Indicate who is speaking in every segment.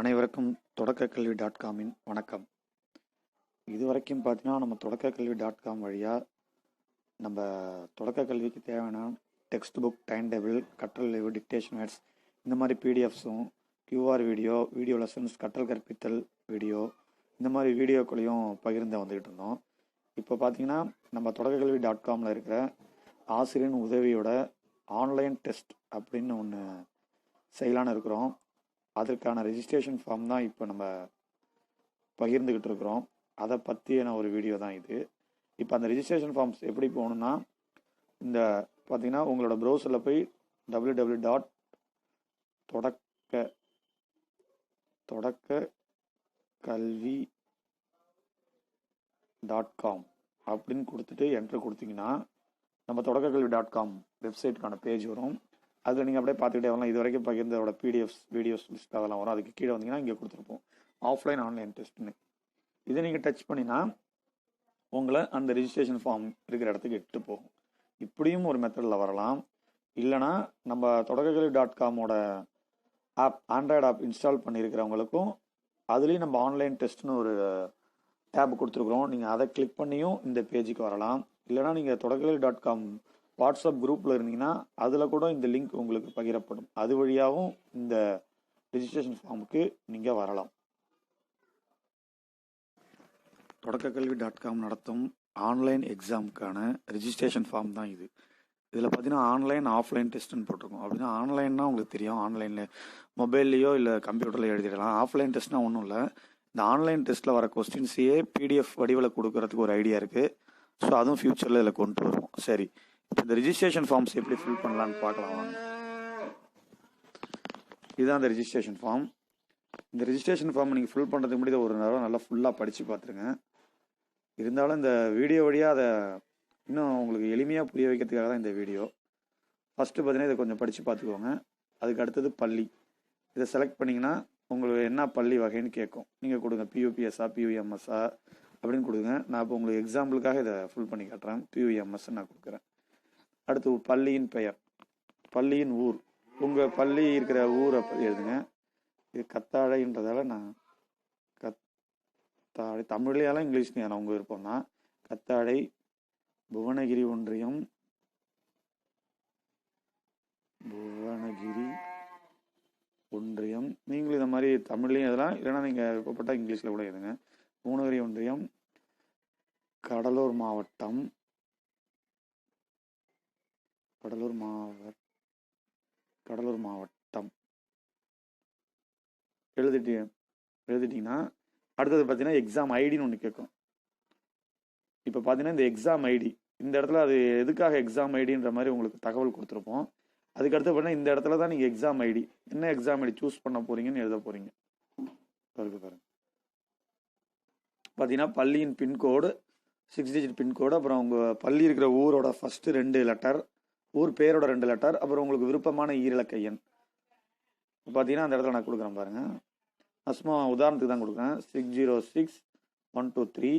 Speaker 1: அனைவருக்கும் தொடக்க கல்வி டாட் காமின் வணக்கம். இது வரைக்கும் பார்த்தீங்கன்னா நம்ம தொடக்க கல்வி டாட் காம் வழியாக நம்ம தொடக்க கல்விக்கு தேவையான டெக்ஸ்ட் புக் டைம் டேபிள் கற்றல் லைவ் டிக்டேஷன் வேர்ட்ஸ் இந்த மாதிரி பிடிஎஃப்ஸும் கியூஆர் வீடியோ வீடியோ லெசன்ஸ் கற்றல் கற்பித்தல் வீடியோ இந்த மாதிரி வீடியோக்களையும் பகிர்ந்து வந்துக்கிட்டு இருந்தோம். இப்போ பார்த்தீங்கன்னா நம்ம தொடக்க கல்வி டாட் காமில் இருக்கிற ஆசிரியரின் உதவியோட ஆன்லைன் டெஸ்ட் அப்படின்னு ஒன்று செய்யலான்னு இருக்கிறோம். அதற்கான ரெஜிஸ்ட்ரேஷன் ஃபார்ம் தான் இப்போ நம்ம பகிர்ந்துக்கிட்டு இருக்கிறோம். அதை பற்றியான ஒரு வீடியோ தான் இது. இப்போ அந்த ரெஜிஸ்ட்ரேஷன் ஃபார்ம்ஸ் எப்படி போகணுன்னா இந்த பார்த்தீங்கன்னா உங்களோட ப்ரௌசரில் போய் டபிள்யூ டபிள்யூ டாட் தொடக்க தொடக்க கல்வி டாட் காம் அப்படின்னு கொடுத்துட்டு என்ட்ரு கொடுத்தீங்கன்னா நம்ம தொடக்க கல்வி டாட் காம் வெப்சைட்டுக்கான பேஜ் வரும். அதில் நீங்கள் அப்படியே பார்த்துக்கிட்டே வரலாம். இது வரைக்கும் பகிர்ந்தோட பிடிஎஃப்ஸ் வீடியோஸ் லிஸ்ட் அதெல்லாம் வரும். அதுக்கு கீழே வந்தீங்கன்னா இங்கே கொடுத்துருப்போம். ஆஃப்லைன் ஆன்லைன் டெஸ்ட்னு இதை நீங்கள் டச் பண்ணினா உங்களை அந்த ரிஜிஸ்ட்ரேஷன் ஃபார்ம் இருக்கிற இடத்துக்கு எட்டு போகும். இப்படியும் ஒரு மெத்தடில் வரலாம். இல்லைனா நம்ம தொடக்கக்கல்வி டாட் காமோட ஆப் ஆண்ட்ராய்டு ஆப் இன்ஸ்டால் பண்ணியிருக்கிறவங்களுக்கும் அதுலேயும் நம்ம ஆன்லைன் டெஸ்ட்னு ஒரு டேப் கொடுத்துருக்குறோம். நீங்கள் அதை கிளிக் பண்ணியும் இந்த பேஜுக்கு வரலாம். இல்லைனா நீங்கள் தொடக்கக்கல்வி டாட் காம் வாட்ஸ்அப் குரூப்பில் இருந்தீங்கன்னா அதில் கூட இந்த லிங்க் உங்களுக்கு பகிரப்படும். அது வழியாகவும் இந்த ரிஜிஸ்ட்ரேஷன் ஃபார்முக்கு நீங்கள் வரலாம். தொடக்கக்கல்வி டாட் காம் நடத்தும் ஆன்லைன் எக்ஸாமுக்கான ரிஜிஸ்ட்ரேஷன் ஃபார்ம் தான் இது. இதில் பார்த்தீங்கன்னா ஆன்லைன் ஆஃப்லைன் டெஸ்ட்னு போட்டிருக்கோம். அப்படின்னா ஆன்லைன்னா உங்களுக்கு தெரியும். ஆன்லைனில் மொபைல்லையோ இல்லை கம்ப்யூட்டரில் எழுதிடலாம். ஆஃப்லைன் டெஸ்ட்னா ஒன்றும் இல்லை. இந்த ஆன்லைன் டெஸ்ட்டில் வர கொஸ்டின்ஸையே பிடிஎஃப் வடிவில் கொடுக்கறதுக்கு ஒரு ஐடியா இருக்குது ஸோ அதுவும் ஃப்யூச்சரில் இதில் கொண்டு வருவோம். சரி. இந்த ரிஜிஸ்ட்ரேஷன் ஃபார்ம்ஸ் எப்படி ஃபில் பண்ணலான்னு பார்க்கலாம் வாங்க. இதுதான் அந்த ரிஜிஸ்ட்ரேஷன் ஃபார்ம் இந்த ரிஜிஸ்ட்ரேஷன் ஃபார்ம் நீங்கள் ஃபில் பண்ணுறதுக்கு முன்னாடி ஒரு நேரம் நல்லா ஃபுல்லாக படித்து பார்த்துருங்க. இருந்தாலும் இந்த வீடியோ வழியாக அதை இன்னும் உங்களுக்கு எளிமையாக புரிய வைக்கிறதுக்காக தான் இந்த வீடியோ ஃபஸ்ட்டு பார்த்தீங்கன்னா இதை கொஞ்சம் படித்து பார்த்துக்கோங்க. அதுக்கு அடுத்தது பள்ளி. இதை செலக்ட் பண்ணிங்கன்னா உங்களுக்கு என்ன பள்ளி வகைன்னு கேட்கும். நீங்கள் கொடுங்க பியூபிஎஸ்ஆ பியூஎம்எஸ்ஆ அப்படின்னு கொடுங்க. நான் இப்போ உங்களுக்கு எக்ஸாம்பிளுக்காக இதை ஃபுல் பண்ணி காட்டுறேன். பியூஎம்எஸ்ன்னு நான் கொடுக்குறேன். அடுத்து பள்ளியின் பெயர். பள்ளியின் ஊர். உங்கள் பள்ளி இருக்கிற ஊரை எழுதுங்க. இது கத்தாழைன்றதால நான் கத்தாழை தமிழ்லையாலும் இங்கிலீஷ்லையும் உங்கள் விருப்பம் தான். கத்தாழை புவனகிரி ஒன்றியம் புவனகிரி ஒன்றியம். நீங்களும் இந்த மாதிரி தமிழ்லையும் இதெல்லாம் இல்லைன்னா நீங்கள் விருப்பப்பட்டால் இங்கிலீஷில் கூட எழுதுங்க. புவனகிரி ஒன்றியம் கடலூர் மாவட்டம் கடலூர் மாவட்ட கடலூர் மாவட்டம். எழுதிட்டு எழுதிட்டிங்கன்னா அடுத்தது பார்த்தீங்கன்னா எக்ஸாம் ஐடின்னு ஒன்று கேட்கும் இப்போ பார்த்தீங்கன்னா இந்த எக்ஸாம் ஐடி இந்த இடத்துல அது எதுக்காக எக்ஸாம் ஐடின்ற மாதிரி உங்களுக்கு தகவல் கொடுத்துருப்போம். அதுக்கடுத்து பார்த்தீங்கன்னா இந்த இடத்துல தான் நீங்கள் எக்ஸாம் ஐடி என்ன எக்ஸாம் ஐடி சூஸ் பண்ண போறீங்கன்னு எழுத போறீங்க. பாருங்க பாருங்க. பார்த்தீங்கன்னா பள்ளியின் பின்கோடு சிக்ஸ் டிஜிட் பின்கோடு அப்புறம் உங்கள் பள்ளி இருக்கிற ஊரோட ஃபஸ்ட்டு ரெண்டு லெட்டர் ஊர் பேரோட ரெண்டு லெட்டர் அப்புறம் உங்களுக்கு விருப்பமான ஈரலக்கையன் எண். பார்த்தீங்கன்னா அந்த இடத்துல நான் கொடுக்குறேன் பாருங்கள் அஸ்மா உதாரணத்துக்கு தான் கொடுக்குறேன். Six zero six one two three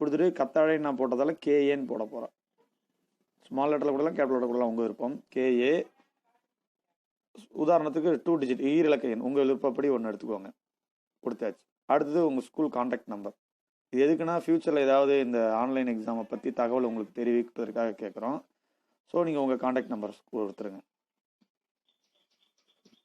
Speaker 1: கொடுத்துட்டு கத்தாழை நான் போட்டதால் கேஏன்னு போட போகிறேன் ஸ்மால் லெட்டரில் கூடலாம் கேபிட்டல் லெட்டர் கூடலாம் உங்கள் விருப்பம். கேஏ உதாரணத்துக்கு டூ டிஜிட் ஈரலக்கையன் எண். உங்கள் விருப்பப்படி ஒன்று எடுத்துக்கோங்க. கொடுத்தாச்சு. அடுத்தது உங்கள் ஸ்கூல் கான்டாக்ட் நம்பர் இது எதுக்குன்னா ஃப்யூச்சரில் ஏதாவது இந்த ஆன்லைன் எக்ஸாமை பற்றி தகவல் உங்களுக்கு தெரிவிப்பதற்காக கேட்குறோம் ஸோ நீங்கள் உங்கள் காண்டாக்ட் நம்பர் கொடுத்துருங்க.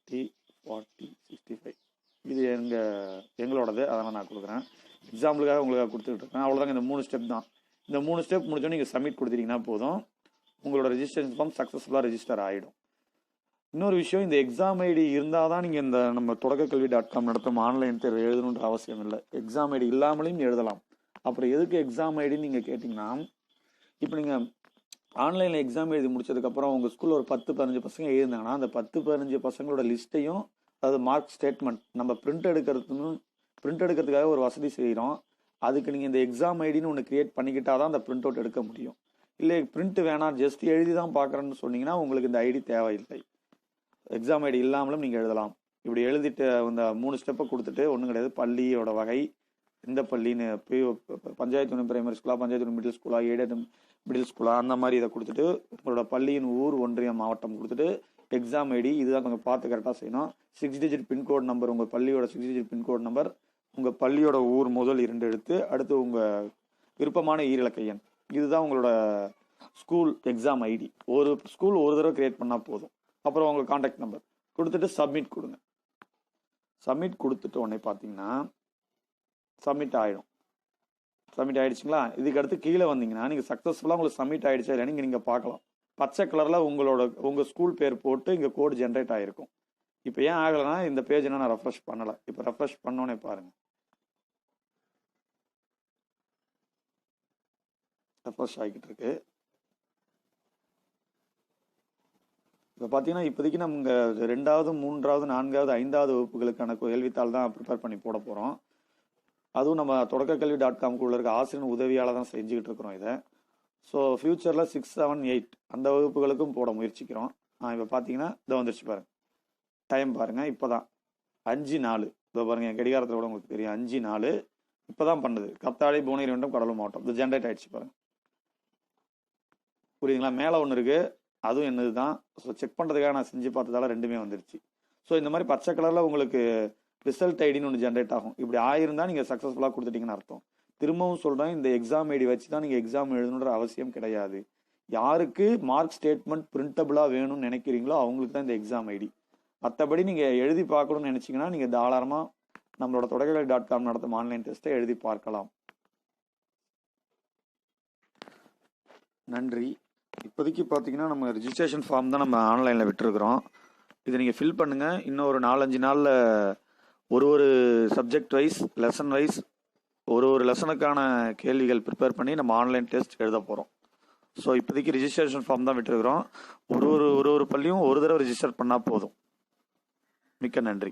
Speaker 1: டி ஃபார்ட்டி சிக்ஸ்டி ஃபைவ் இது எங்கள் எங்களோடது. அதெல்லாம் நான் கொடுக்குறேன். எக்ஸாம்பிளுக்காக உங்களுக்காக கொடுத்துட்டு இருக்கேன். அவ்வளோதாங்க இந்த மூணு ஸ்டெப் தான். இந்த மூணு ஸ்டெப் முடிஞ்சோன்னு நீங்கள் சப்மிட் கொடுத்துட்டீங்கன்னா போதும். உங்களோட ரெஜிஸ்ட்ரேஷன் ஃபார்ம் சக்ஸஸ்ஃபுல்லாக ரெஜிஸ்டர் ஆகிடும் இன்னொரு விஷயம் இந்த எக்ஸாம் ஐடி இருந்தால் தான் நீங்கள் இந்த நம்ம தொடக்க கல்வி டாட் காம் நடத்தும் ஆன்லைன் தேர்வு எழுதணுன்ற அவசியம் இல்லை. எக்ஸாம் ஐடி இல்லாமலையும் எழுதலாம். அப்புறம் எதுக்கு எக்ஸாம் ஐடின்னு நீங்கள் கேட்டிங்கன்னா இப்போ நீங்கள் ஆன்லைனில் எக்ஸாம் எழுதி முடிச்சதுக்கப்புறம் உங்கள் ஸ்கூலில் ஒரு பத்து பதினஞ்சு பசங்க எழுதினாங்கன்னா அந்த பத்து பதினஞ்சு பசங்களோட லிஸ்ட்டையும் அதாவது மார்க் ஸ்டேட்மெண்ட் நம்ம பிரிண்ட் எடுக்கிறதுன்னு பிரிண்ட் எடுக்கிறதுக்காக ஒரு வசதி செய்கிறோம் அதுக்கு நீங்கள் இந்த எக்ஸாம் ஐடின்னு ஒன்று கிரியேட் பண்ணிக்கிட்டால் தான் அந்த பிரிண்ட் அவுட் எடுக்க முடியும். இல்லை பிரிண்ட் வேணாம் ஜஸ்ட் எழுதி தான் பார்க்குறேன்னு சொன்னீங்கன்னா உங்களுக்கு இந்த ஐடி தேவையில்லை. எக்ஸாம் ஐடி இல்லாமலும் நீங்கள் எழுதலாம். இப்படி எழுதிட்டு அந்த மூணு ஸ்டெப்பை கொடுத்துட்டு ஒன்றும் கிடையாது பள்ளியோட வகை எந்த பள்ளின்னு பஞ்சாயத்து யூனியன் பிரைமரி ஸ்கூலா பஞ்சாயத்து யூனியன் மிடில் ஸ்கூலா எய்டட் மிடில் ஸ்கூலா அந்த மாதிரி இதை கொடுத்துட்டு உங்களோட பள்ளியின் ஊர் ஒன்றியம் மாவட்டம் கொடுத்துட்டு எக்ஸாம் ஐடி இதுதான் கொஞ்சம் பார்த்து கரெக்டாக செய்யணும். சிக்ஸ் டிஜிட் பின்கோட் நம்பர் உங்கள் பள்ளியோட சிக்ஸ் டிஜிட் பின்கோட் நம்பர் உங்கள் பள்ளியோட ஊர் முதல் இரண்டு எடுத்து அடுத்து உங்கள் விருப்பமான ஈரிலக்க எண் இதுதான் உங்களோட ஸ்கூல் எக்ஸாம் ஐடி ஒரு ஸ்கூல் ஒரு தடவை கிரியேட் பண்ணால் போதும். அப்புறம் உங்கள் காண்டாக்ட் நம்பர் கொடுத்துட்டு சப்மிட் கொடுங்க. சப்மிட் கொடுத்துட்டு உடனே பார்த்தீங்கன்னா சப்மிட் ஆகிடும் சப்மிட் ஆகிடுச்சிங்களா இதுக்கடுத்து கீழே வந்தீங்கன்னா நீங்கள் சக்ஸஸ்ஃபுல்லாக உங்களுக்கு சப்மிட் ஆகிடுச்சா இல்லைன்னு நீங்கள் பார்க்கலாம். பச்சை கலரில் உங்களோட உங்கள் ஸ்கூல் பேர் போட்டு இங்கே கோடு ஜென்ரேட் ஆகிருக்கும் இப்போ ஏன் ஆகலைன்னா இந்த பேஜ் நான் ரெஃப்ரெஷ் பண்ணலை. இப்போ ரெஃப்ரெஷ் பண்ணோன்னே பாருங்கள் ரெஃப்ரெஷ் ஆகிக்கிட்டு இருக்கு. இப்போ பார்த்தீங்கன்னா இப்போதைக்கு நம்ம ரெண்டாவது மூன்றாவது நான்காவது ஐந்தாவது வகுப்புகளுக்கான கேள்வித்தாள் தான் ப்ரிப்பேர் பண்ணி போட போகிறோம் அதுவும் நம்ம தொடக்கக்கல்வி டாட் காம்குள்ள இருக்க ஆசிரியர் உதவியால் தான் செஞ்சுக்கிட்டு இருக்கிறோம் இதை. ஸோ ஃப்யூச்சரில் சிக்ஸ் செவன் எயிட் அந்த வகுப்புகளுக்கும் போட முயற்சிக்கிறோம். இப்போ பார்த்தீங்கன்னா இதை வந்துருச்சு பாருங்கள் டைம் பாருங்கள் இப்போ தான் அஞ்சு நாலு. இதோ பாருங்கள் என் கடிகாரத்தில் கூட உங்களுக்கு தெரியும். அஞ்சு நாலு. இப்போ தான் பண்ணுது. கத்தாழை புவனகிரி மண்டலம் கடலூர் மாவட்டம். இது ஜென்ரேட் ஆகிடுச்சு பாருங்க. புரியுதுங்களா? மேலே ஒன்று இருக்குது அதுவும் என்னது தான் ஸோ செக் பண்ணுறதுக்காக நான் செஞ்சு பார்த்ததால ரெண்டுமே வந்துருச்சு. ஸோ இந்த மாதிரி பச்சை கலரில் உங்களுக்கு ரிசல்ட் ஐடின்னு ஒன்று ஜென்ரேட் ஆகும். இப்படி ஆயிருந்தா நீங்கள் சக்ஸஸ்ஃபுல்லாக கொடுத்துட்டீங்கன்னு அர்த்தம். திரும்பவும் சொல்கிறேன் இந்த எக்ஸாம் ஐடி வச்சு தான் நீங்கள் எக்ஸாம் எழுதணுன்ற அவசியம் கிடையாது. யாருக்கு மார்க் ஸ்டேட்மெண்ட் பிரிண்டபிளாக வேணும்னு நினைக்கிறீங்களோ அவங்களுக்கு தான் இந்த எக்ஸாம் ஐடி. மற்றபடி நீங்கள் எழுதி பார்க்கணும்னு நினச்சிங்கன்னா நீங்கள் தாராளமாக நம்மளோட தொடக்கலை டாட் காம் நடத்தும் ஆன்லைன் டெஸ்ட்டை எழுதி பார்க்கலாம். நன்றி. இப்போதைக்கு பார்த்தீங்கன்னா நம்ம ரிஜிஸ்ட்ரேஷன் ஃபார்ம் தான் நம்ம ஆன்லைனில் விட்டுருக்குறோம். இதை நீங்கள் ஃபில் பண்ணுங்கள் இன்னும் ஒரு நாலஞ்சு நாளில் ஒரு ஒரு சப்ஜெக்ட் வைஸ் லெசன் வைஸ் ஒரு ஒரு லெசனுக்கான கேள்விகள் ப்ரிப்பேர் பண்ணி நம்ம ஆன்லைன் டெஸ்ட் எழுத போகிறோம் ஸோ இப்போதைக்கு ரிஜிஸ்ட்ரேஷன் ஃபார்ம் தான் விட்டுருக்குறோம். ஒரு ஒரு ஒரு ஒரு பள்ளியும் ஒரு தடவை ரிஜிஸ்டர் பண்ணால் போதும். மிக்க நன்றி.